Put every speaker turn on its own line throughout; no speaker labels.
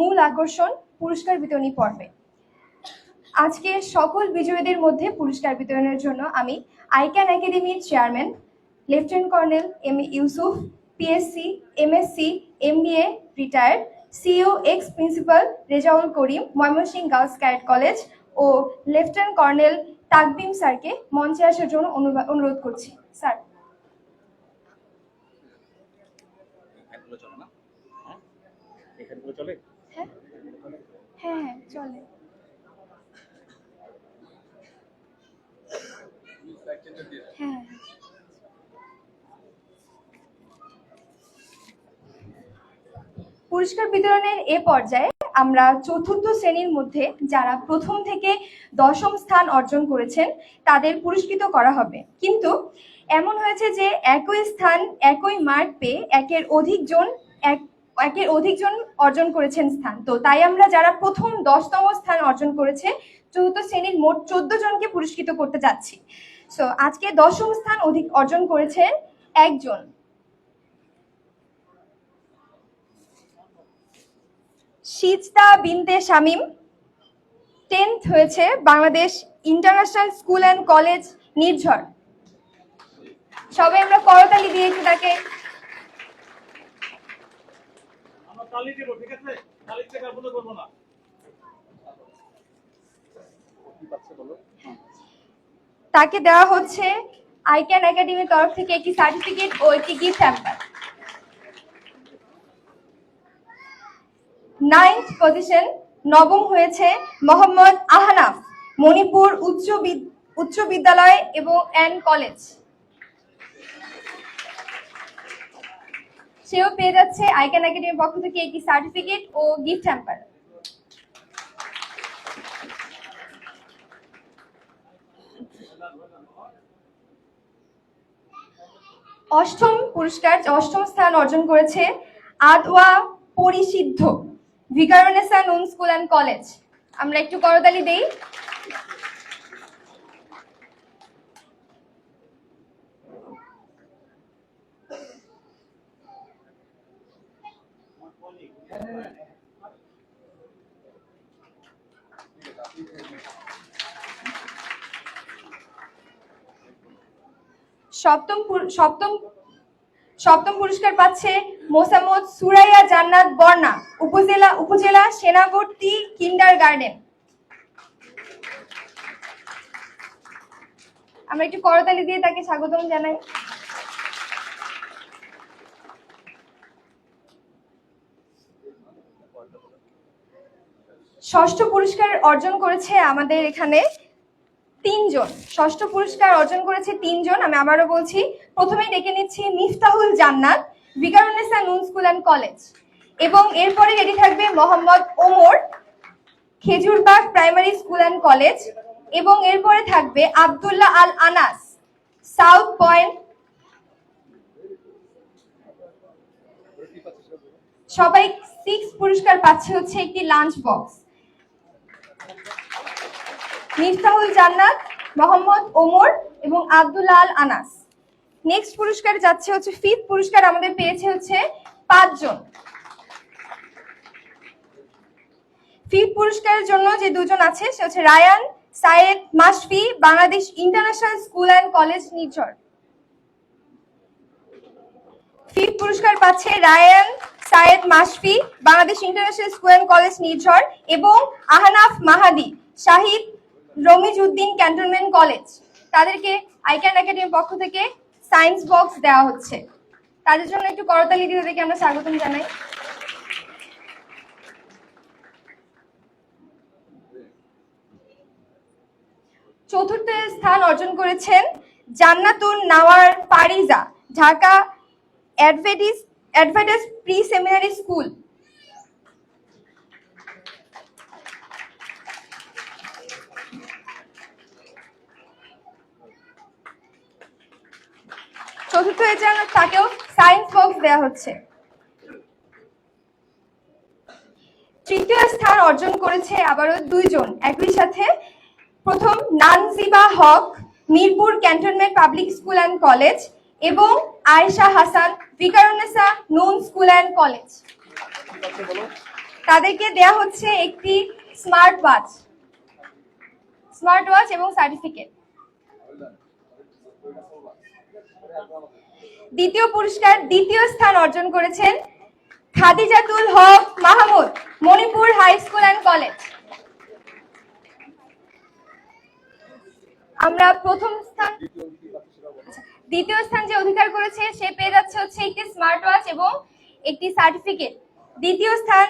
মূল আকর্ষণ পুরস্কার বিতরণী পর্বে। আজকে সকল বিজয়ীদের মধ্যে পুরস্কার বিতরণের জন্য আমি আইক্যান একাডেমির chairman, lieutenant colonel M Yusuf PSC MSC MBA retired CO ex principal Rezaul Karim, Mymensingh girls cadet college ও লেফটেন্যান্ট কর্নেল তাকবিম স্যারকে মঞ্চে আসার জন্য অনুরোধ করছি। স্যার।
এখানগুলো চলে হ্যাঁ
হ্যাঁ চলে। হ্যাঁ। পুরস্কার বিতরণের এ পর্যায়ে আমরা চতুর্থ শ্রেণির মধ্যে যারা প্রথম থেকে দশম স্থান অর্জন করেছেন, তাদের পুরস্কৃত করা হবে। কিন্তু এমন হয়েছে যে একই স্থান, একই মার্ক পেয়ে একের অধিক জন এক একের অধিক জন অর্জন করেছেন স্থান। তো তাই আমরা যারা প্রথম দশতম স্থান অর্জন করেছে, চতুর্থ শ্রেণির মোট চোদ্দ জনকে পুরস্কৃত করতে যাচ্ছি। সো আজকে দশম স্থান অধিক অর্জন করেছেন একজন। সিজদা বিনতে শামীম টেন্থ হয়েছে Bangladesh international school and college Nirjhor. সবাই আমরা করতালি দিয়ে একটু তাকে
আমরা তালি ঠিক আছে? তালি করব না।
তাকে দেওয়া হচ্ছে আইক্যান একাডেমির তরফ থেকে একটি সার্টিফিকেট ও একটি গিফট হ্যাম্পার নাইন্থ পজিশন নবম হয়েছে মোহাম্মদ আহনাফ, মণিপুর উচ্চ উচ্চ বিদ্যালয় এবং অ্যান্ড কলেজ সেও পেয়ে যাচ্ছে। আইকান একাডেমির পক্ষ থেকে একটি সার্টিফিকেট ও গিফট হ্যাম্পার অষ্টম পুরস্কার, অষ্টম স্থান অর্জন করেছে আদওয়া পরিসিদ্ধ ভিকারনেসা নুন স্কুল অ্যান্ড কলেজ। আমরা একটু করতালি দেই। সপ্তম সপ্তম সপ্তম পুরস্কার পাচ্ছে মোসাম্মদ সুরাইয়া জান্নাত বর্ণা উপজেলা উপজেলা সেনাবর্তী কিন্ডার গার্ডেন। আমরা একটু করতালি দিয়ে তাকে স্বাগতম জানাই। ষষ্ঠ পুরস্কার অর্জন করেছে আমাদের এখানে তিনজন। ষষ্ঠ পুরস্কার অর্জন করেছে তিনজন। আমি আবারও বলছি, প্রথমেই ডেকে নিচ্ছি মিফতাহুল জান্নাত বিকারুন্নেসা নুন স্কুল অ্যান্ড কলেজ। এবং এরপরে রেডি থাকবে Mohammad Omar Khejurbag primary school and college. এবং এরপরে থাকবে আব্দুল্লাহ আল আনাস, সাউথ পয়েন্ট। সবাই সিক্স পুরস্কার পাচ্ছে হচ্ছে একটি লাঞ্চ বক্স মিফতাহুল জান্নাত, মোহাম্মদ ওমর এবং আব্দুল্লাহ আল আনাস। নেক্সট পুরস্কার যাচ্ছে হচ্ছে ফিফথ পুরস্কার আমাদের পেয়েছে হচ্ছে পাঁচজন। ফিফথ পুরস্কারের জন্য যে দুজন আছে, সে হচ্ছে Rayan Sayed Masfi Bangladesh international school and college Nirjhor. Fifth পুরস্কার পাচ্ছে Rayan Sayed Masfi Bangladesh international school and college Nirjhor এবং আহনাফ মাহাদি, শাহিদ রমিজ উদ্দিন ক্যান্টনমেন্ট কলেজ। তাদেরকে আইক্যান একাডেমির পক্ষ থেকে সায়েন্স বক্স দেওয়া হচ্ছে। তাদের জন্য একটু করতালি দিয়ে তাদেরকে আমরা স্বাগতম জানাই। চতুর্থ স্থান অর্জন করেছেন Jannatun Nawar Pariza, Dhaka অ্যাডভেটিস অ্যাডভাইটাস pre seminary school চতুর্থ হয়েছে আমরা তাকেও সায়েন্স বক্স দেওয়া হচ্ছে। তৃতীয় স্থান অর্জন করেছে আবারও দুইজন। একই সাথে প্রথম Nanjiba Haque, Mirpur cantonment public school and college এবং আয়েশা হাসান ভিকারুন্নেসা নুন স্কুল অ্যান্ড কলেজ। তাদেরকে দেয়া হচ্ছে একটি স্মার্ট ওয়াচ। স্মার্ট ওয়াচ এবং সার্টিফিকেট। দ্বিতীয় পুরস্কার, দ্বিতীয় স্থান অর্জন করেছেন Khadijatul Haque Mahmud, Manipur high school and college. আমরা প্রথম স্থান, দ্বিতীয় স্থান যে অধিকার করেছে, সে পেয়ে যাচ্ছে হচ্ছে একটি স্মার্ট ওয়াচ এবং একটি সার্টিফিকেট দ্বিতীয় স্থান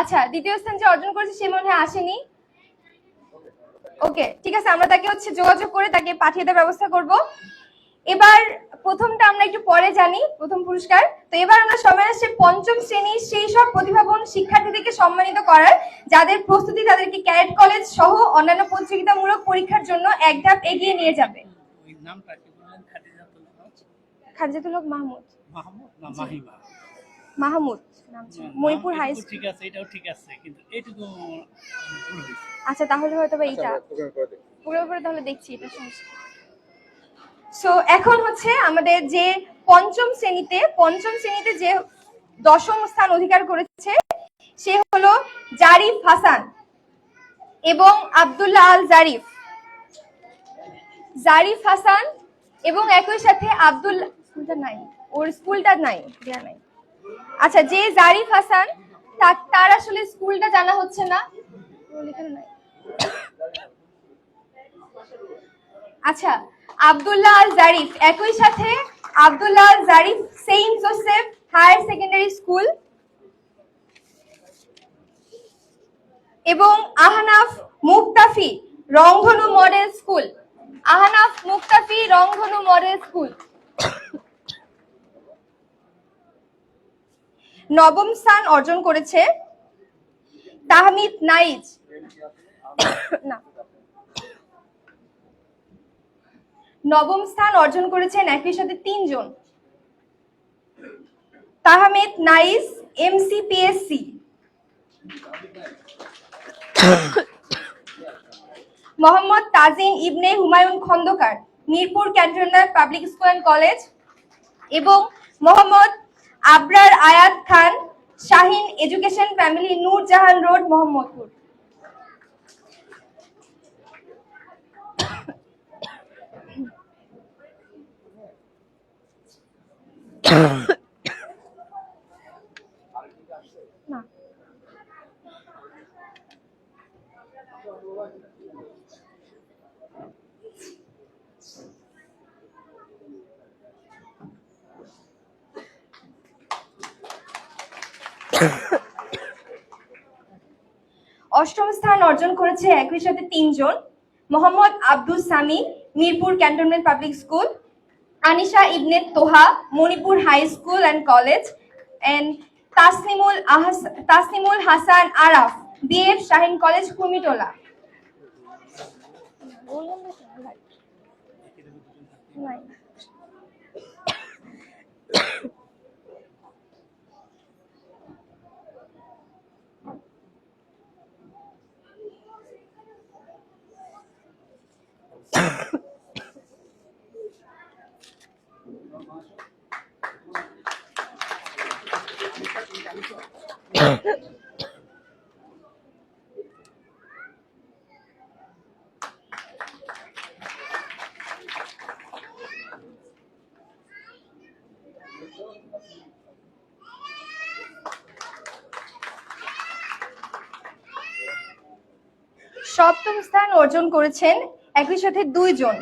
আচ্ছা দ্বিতীয় স্থান যে অর্জন করেছে, সে মনে হয় আসেনি। ওকে ঠিক আছে, আমরা তাকে হচ্ছে যোগাযোগ করে তাকে পাঠিয়ে দেওয়ার ব্যবস্থা করব। এবার প্রথমটা আমরা একটু পরে জানি প্রথম পুরস্কার। তো এবার আমরা সময় আসছে পঞ্চম শ্রেণির সেই সব প্রতিভাবান শিক্ষার্থীদেরকে সম্মানিত করার যাদের প্রস্তুতি তাদেরকে ক্যারেট কলেজ সহ অন্যান্য প্রতিযোগিতামূলক পরীক্ষার জন্য এক ধাপ এগিয়ে নিয়ে যাবে।
হক?
মাহমুদ।
মাহমুদ?
ছিল। মণিপুর হাই স্কুল
ঠিক আছে এটাও ঠিক আছে কিন্তু হয়েছে।
আচ্ছা তাহলে হয়তো বা এইটা। পুরো পুরো তাহলে দেখছি এটা সমস্যা। সো এখন হচ্ছে আমাদের যে পঞ্চম শ্রেণীতে পঞ্চম শ্রেণীতে যে দশম স্থান অধিকার করেছে, সে হলো জারিফ হাসান এবং আব্দুল্লাহ আল জারিফ। জারিফ হাসান এবং একই সাথে স্কুলটা নাই। ওর স্কুলটা নাই নাই। আচ্ছা যে জারিফ হাসান, তার আসলে স্কুলটা জানা হচ্ছে না। আচ্ছা আব্দুল্লাহ আল জারিফ, একই সাথে Abdullah Al Jarif Saint Joseph, higher secondary school. এবং আহনাফ মুক্তাফি, রংধনু মডেল স্কুল। আহনাফ মুক্তাফি, রংধনু মডেল স্কুল। নবম স্থান অর্জন করেছে তাহমিদ নাইজ। না। নবম স্থান অর্জন করেছেন একই সাথে তিনজন। Tahmed Nais, MCPSC. Mohammad Tajin Ibne Humayun Khandakar, Mirpur cantonment public school and college. এবং Mohammad Abrar Ayat Khan, Shahin education family, Nurjahan road, Mohammadpur. অষ্টম স্থান অর্জন করেছে একই সাথে তিনজন Mohammad Abdul Sami Mirpur cantonment public school Anisha Ibne Toha Manipur high school and college and Tasnimul আহস- Tasnimul Hasan Araf BF Shahin college কুমিটোলা নাই। সপ্তম স্থান অর্জন করেছেন একই সাথে দুইজন।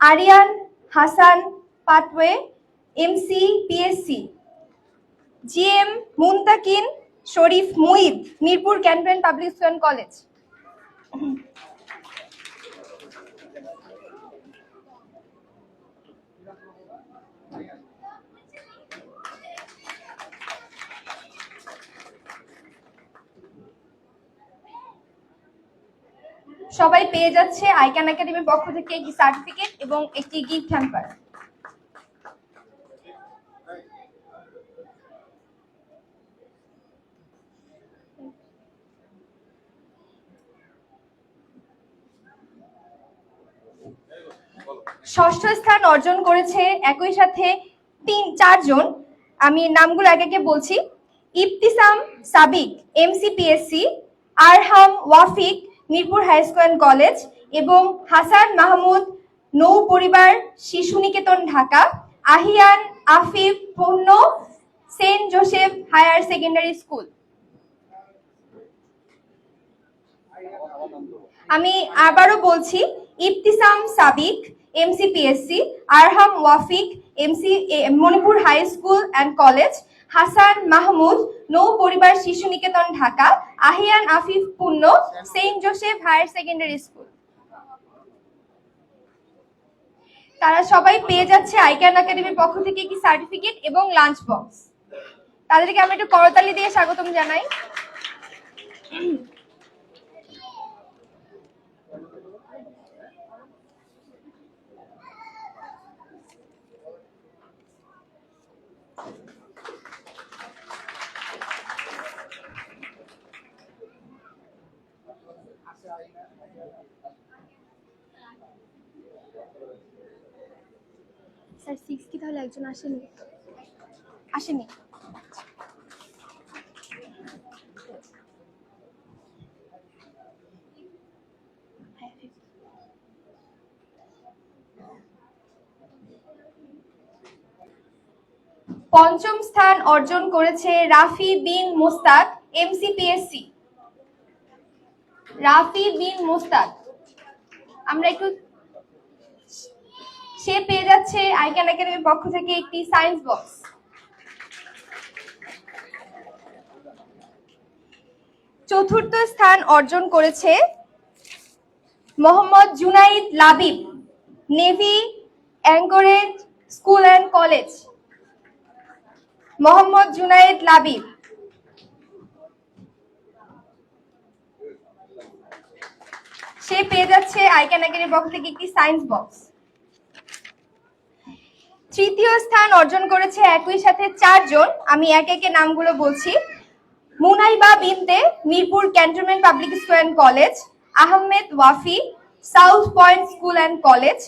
Ariyan Hasan Pathway MC PSC GM Muntakin Sharif Muid Mirpur cantonment public school college. সবাই পেয়ে যাচ্ছে আইকান একাডেমির পক্ষ থেকে একটি সার্টিফিকেট এবং একটি গিফট হ্যাম্পার ষষ্ঠ স্থান অর্জন করেছে একই সাথে তিন, চারজন। আমি নামগুলো একে একে বলছি। Iftisam Sabik, MCPSC, Arham Wafiq, Mirpur high school and college এবং হাসান মাহমুদ, নৌ পরিবার, শিশু নিকেতন Dhaka. Ahiyan, Afif, Purno, Saint Joseph higher secondary school. আমি আবারও বলছি, Iftisam Sabik MCPSC Arham Wafiq MC Manipur high school and college Hasan Mahmud নৌ পরিবার শিশু নিকেতন Dhaka Ahiyan Afif Purno Saint Joseph higher secondary school তারা সবাই পেয়ে যাচ্ছে আইক্যান একাডেমির পক্ষ থেকে একটি সার্টিফিকেট এবং লাঞ্চ বক্স তাদেরকে আমরা একটু করতালি দিয়ে স্বাগতম জানাই স্যার সিক্স কি তাহলে একজন আসেনি? আসেনি? পঞ্চম স্থান অর্জন করেছে রাফি বিন মোস্তাক এমসিপিএসসি রাফি বিন মোস্তাক, আমরা একটু সে পেয়ে যাচ্ছে আইকান একাডেমির পক্ষ থেকে একটি সায়েন্স বক্স চতুর্থ স্থান অর্জন করেছে Mohammad Junaid Labib, navy, anchorage school and college. Mohammad Junaid Labib. সে পেয়ে যাচ্ছে আইকান একাডেমির পক্ষ থেকে একটি সায়েন্স বক্স তৃতীয় স্থান অর্জন করেছে একই সাথে চারজন। আমি এক একে নামগুলো বলছি। Munaiba Binte Mirpur Cantonment Public School and College, Ahmed Wafi, South Point School and College,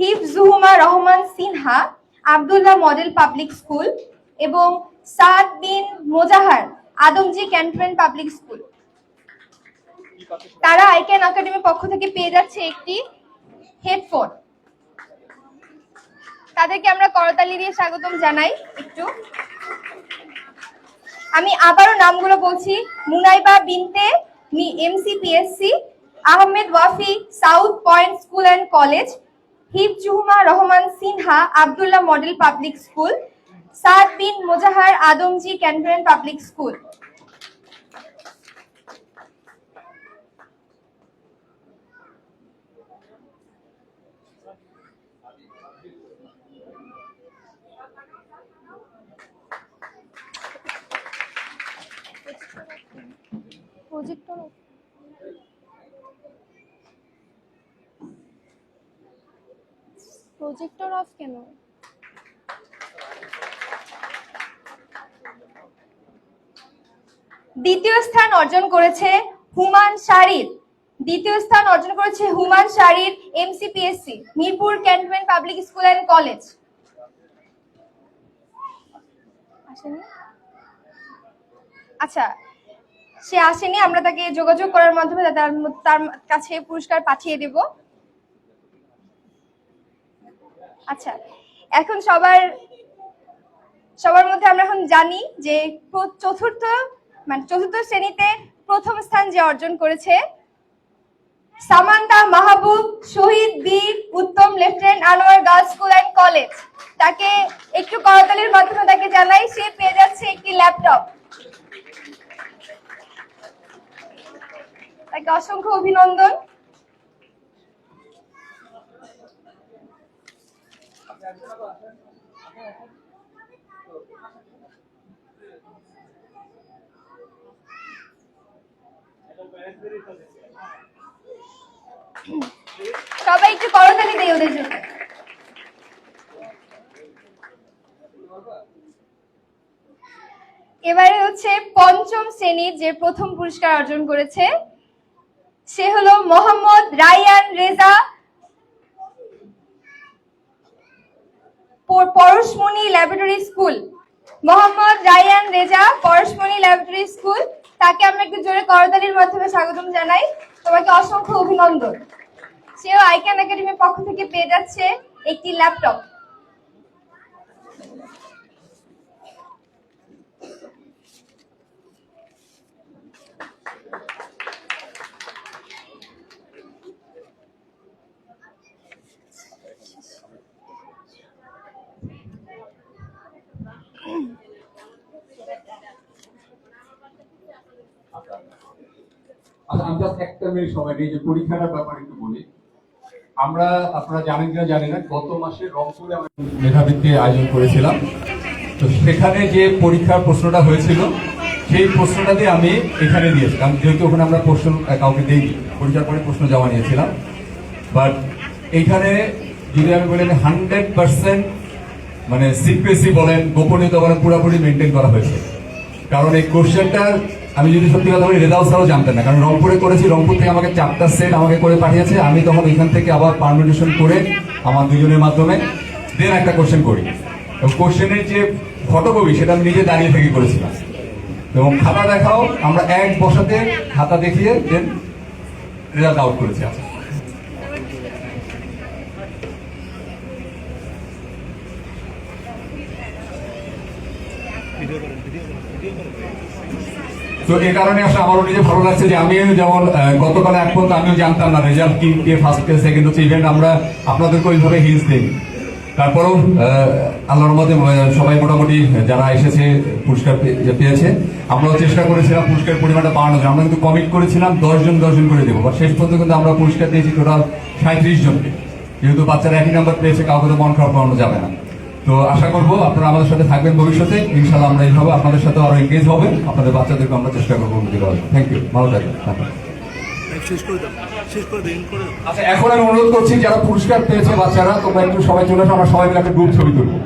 Hifzuhuma Rahman Sinha, Abdullah Model Public School এবং Saad Bin Mozahar, Adamjee Cantonment Public School. তারা আইক্যান একাডেমির পক্ষ থেকে পেয়ে যাচ্ছে একটি হেডফোন। তাদেরকে আমরা করতালি দিয়ে স্বাগতম জানাই একটু। আমি আবারও নামগুলো বলছি। Munaiba Binte MCPSC, Ahmed Wafi, South Point School and College Hifzuhuma Rahman Sinha, Abdullah Model Public School, Saad Bin Mozahar Adamjee Cantonment Public School. Projector projector off কেন? দ্বিতীয় স্থান অর্জন করেছে হুমান শারির। দ্বিতীয় স্থান অর্জন করেছে Human Sharir MCPSC Mirpur Cantonment Public School and College. আচ্ছা সে আসেনি, আমরা তাকে যোগাযোগ করার মাধ্যমে তার তার কাছে পুরস্কার পাঠিয়ে দেব। আচ্ছা এখন সবার সবার মধ্যে আমরা এখন জানি যে চতুর্থ মানে চতুর্থ শ্রেণীতে প্রথম স্থান যে অর্জন করেছে Samanta Mahbub Shahid Bir Uttam Lieutenant Anwar Girls School and College. তাকে একটু করতালির মাধ্যমে তাকে জানাই, সে পেয়ে যাচ্ছে একটি ল্যাপটপ। তাকে অসংখ্য অভিনন্দন। সবাই একটু করতালি দেই ওদের জন্য। এবারে হচ্ছে পঞ্চম শ্রেণির যে প্রথম পুরস্কার অর্জন করেছে সে হলো Mohammad Rayan Reza. Parashmoni Laboratory School. Mohammad Rayan Reza, Parashmoni Laboratory School. তাকে আমরা একটু জোরে করতালির মাধ্যমে স্বাগতম জানাই। তোমাকে অসংখ্য অভিনন্দন। সেও আইকান একাডেমির পক্ষ থেকে পেয়ে যাচ্ছে একটি ল্যাপটপ।
আমি জাস্ট একটা মিনিট সময় নিই যে পরীক্ষাটার ব্যাপারে একটু বলি। আমরা, আপনারা জানেন কিনা জানি না, গত মাসে রংপুরে আমরা মেধাবৃত্তি আয়োজন করেছিলাম। তো সেখানে যে পরীক্ষার প্রশ্নটা হয়েছিল, সেই প্রশ্নটা দিয়ে আমি এখানে দিয়েছি। কারণ যেহেতু ওখানে আমরা প্রশ্ন কাউকে দিইনি, পরীক্ষার পরে প্রশ্ন জমা নিয়েছিলাম। বাট এইখানে যদি আমি বলি হান্ড্রেড পার্সেন্ট মানে সিক্রেসি বলেন, গোপনীয়তা বলেন, পুরোপুরি মেনটেন করা হয়েছে। কারণ এই কোশ্চেনটার আমি যদি সত্যি কথা বলি রেজাল্ট স্যারও জানতেন না। কারণ রংপুরে করেছি, রংপুর থেকে আমাকে চারটা সেট আমাকে করে পাঠিয়েছে। আমি তখন এখান থেকে আবার পারমিটেশন করে আমার দুজনের মাধ্যমে দেন একটা কোশ্চেন করি। এবং কোশ্চেনের যে ফটোকপি সেটা আমি নিজে দাঁড়িয়ে থেকে করেছিলাম। এবং খাতা দেখাও, আমরা এক বসাতে খাতা দেখিয়ে দেন রেজাল্ট আউট করেছি। আচ্ছা তো এই কারণে আসলে আমারও নিজে ভালো লাগছে যে আমিও যেমন গতকাল এক পর্যন্ত আমিও জানতাম না রেজাল্ট কি, কে ফার্স্ট কে সেকেন্ড হচ্ছে ইভেন্ট আমরা আপনাদেরকে ওইভাবে হিন্স দিই। তারপরেও আল্লাহর মধ্যে সবাই মোটামুটি যারা এসেছে, পুরস্কার পেয়েছে, আমরাও চেষ্টা করেছিলাম পুরস্কার পরিমাণটা বাড়ানোর জন্য। আমরা কিন্তু কমিট করেছিলাম দশজন দশজন করে দেবো বা শেষ পর্যন্ত কিন্তু আমরা পুরস্কার দিয়েছি টোটাল সাঁত্রিশ জনকে। যেহেতু বাচ্চারা একই নাম্বার পেয়েছে, কাউকে তো মন খারাপ করানো যাবে না। তো আশা করব আপনারা আমাদের সাথে থাকবেন ভবিষ্যতে। ইনশাল্লাহ আমরা এইভাবে আপনাদের সাথে আরও এঙ্গেজ হবে। আপনাদের বাচ্চাদেরকে আমরা চেষ্টা করব উন্নতি করার থ্যাংক ইউ ভালো থাকবেন। আচ্ছা এখন আমি অনুরোধ করছি যারা পুরস্কার পেয়েছে বাচ্চারা তোমরা একটু সবাই চলে আসো আমরা সবাই মিলে একটা গ্রুপ ছবি তুলবো।